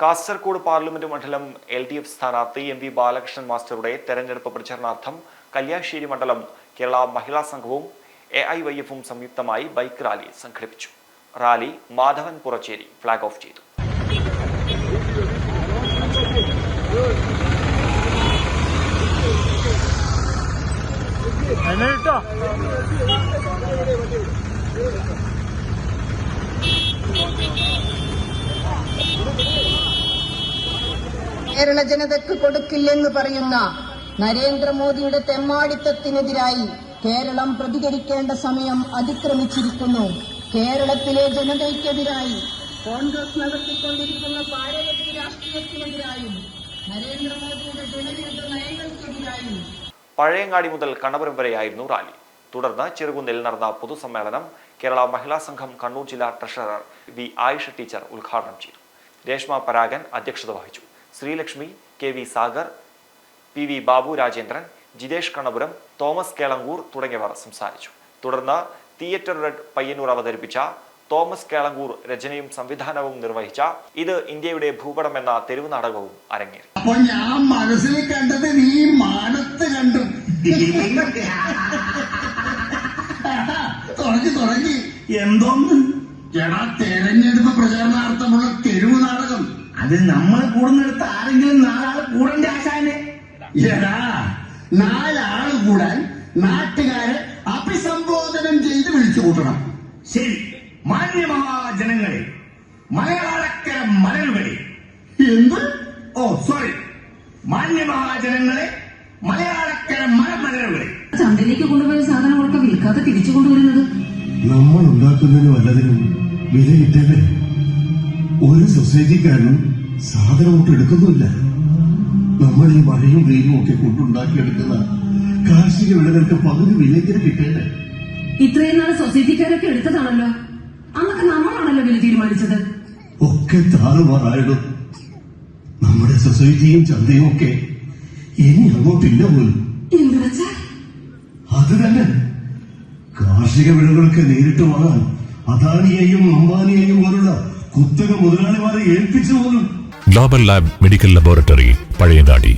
Kasaragod parliament മണ്ഡലം L D F സ്ഥാനാർത്ഥി M V Balakrishnan മാസ്റ്ററുടെ തെരഞ്ഞെടുപ്പ് പ്രചരണാർത്ഥം കല്യാശ്ശേരി മണ്ഡലം കേരള മഹിളാ സംഘവും എ ഐ വൈ എഫും സംയുക്തമായി ബൈക്ക് റാലി സംഘടിപ്പിച്ചു. Rally Madhavan Purachery flag off ചെയ്തു. കേരള ജനതയ്ക്ക് കൊടുക്കില്ലെന്ന് പറയുന്ന നരേന്ദ്രമോദിയുടെ തെമ്മാടിത്തത്തിനെതിരായി കേരളം പ്രതികരിക്കേണ്ട സമയം അതിക്രമിച്ചിരിക്കുന്നു. കേരളത്തിലെ ജനതയ്ക്കെതിരായി കോൺഗ്രസ് നടത്തിക്കൊണ്ടിരിക്കുന്ന പാരമ്പര്യ രാഷ്ട്രീയത്തിനെതിരായും നരേന്ദ്രമോദിയുടെ ജനവിരുദ്ധ നയങ്ങൾക്കെതിരായും പഴയങ്ങാടി മുതൽ കണ്ണപുരം വരെയായിരുന്നു റാലി. തുടർന്ന് ചെറുകുന്നിൽ നടന്ന പൊതുസമ്മേളനം കേരള മഹിളാ സംഘം കണ്ണൂർ ജില്ലാ ട്രഷറർ വി ആയിഷ ടീച്ചർ ഉദ്ഘാടനം ചെയ്തു. രേഷ്മ പരാഗൻ അധ്യക്ഷത വഹിച്ചു. Sreelakshmi K V Sagar P V Babu Rajendran Jithesh Kannapuram Thomas Kelankoor തുടങ്ങിയവർ സംസാരിച്ചു. തുടർന്ന് തിയേറ്റർ റെഡ് പയ്യന്നൂർ അവതരിപ്പിച്ച തോമസ് കേളങ്കൂർ രചനയും സംവിധാനവും നിർവഹിച്ച ഇത് ഇന്ത്യയുടെ ഭൂപടം എന്ന തെരുവ് നാടകവും അരങ്ങേറി. അപ്പോൾ ഞാൻ മനസ്സിൽ കണ്ടത് നീ മാനത്ത് കണ്ടു. തുടങ്ങി തുടങ്ങി. എന്തോന്ന്? എടാ തെരഞ്ഞെടുപ്പ് പ്രചാരണാർത്ഥമുള്ള തെരുവ് നാടകം. അത് നമ്മൾ കൂടുന്നിടത്ത് ആരെങ്കിലും നാലാൾ കൂടണ്ട ആശാനെ. എടാ നാലാൾ കൂടാൻ നാട്ടുകാരെ അഭിസംബോധനം ചെയ്ത് വിളിച്ചു കൂട്ടണം. ശരി. മാന്യമഹാജനങ്ങളെ മലയാളക്കര മലരുകളെ. എന്ത്? ഓ സോറി മാന്യമഹാജനങ്ങളെ മലയാളക്കര മലമലരുകളെ ചന്തയിലേക്ക് കൊണ്ടുപോയ സാധനങ്ങളൊക്കെ വിൽക്കാതെ തിരിച്ചു കൊണ്ടുവരുന്നത്? നമ്മൾ ഉണ്ടാക്കുന്നതിനും വല്ലതിനും വില കിട്ടല്ലേ ഒരു സൊസൈറ്റിക്കാരനും സാധനം ഒട്ടും എടുക്കുന്നില്ല നമ്മൾ ഈ മഴയും വെയിലും ഒക്കെ കൊണ്ടുണ്ടാക്കിയെടുക്കുന്ന കാർഷിക വിളകൾക്ക് പകുതി വിലയ്ക്ക് കിട്ടേണ്ടേ? ഇത്രയും നാളെ സൊസൈറ്റിക്കാരൊക്കെ എടുത്തതാണല്ലോ. അന്നൊക്കെ നമ്മളാണല്ലോ വില തീരുമാനിച്ചത്. ഒക്കെ താറുമാറായിടും. നമ്മുടെ സൊസൈറ്റിയും ചന്തയും ഒക്കെ ഇനി അങ്ങോട്ടില്ല പോലും. അത് തന്നെ. കാർഷിക വിളകൾക്ക് നേരിട്ട് വാങ്ങാൻ അദാനിയെയും അംബാനിയെയും പോലുള്ള കുത്തക മുതലാളിമാരെ ഏൽപ്പിച്ചു പോലും. Global lab medical laboratory Pazhayangadi.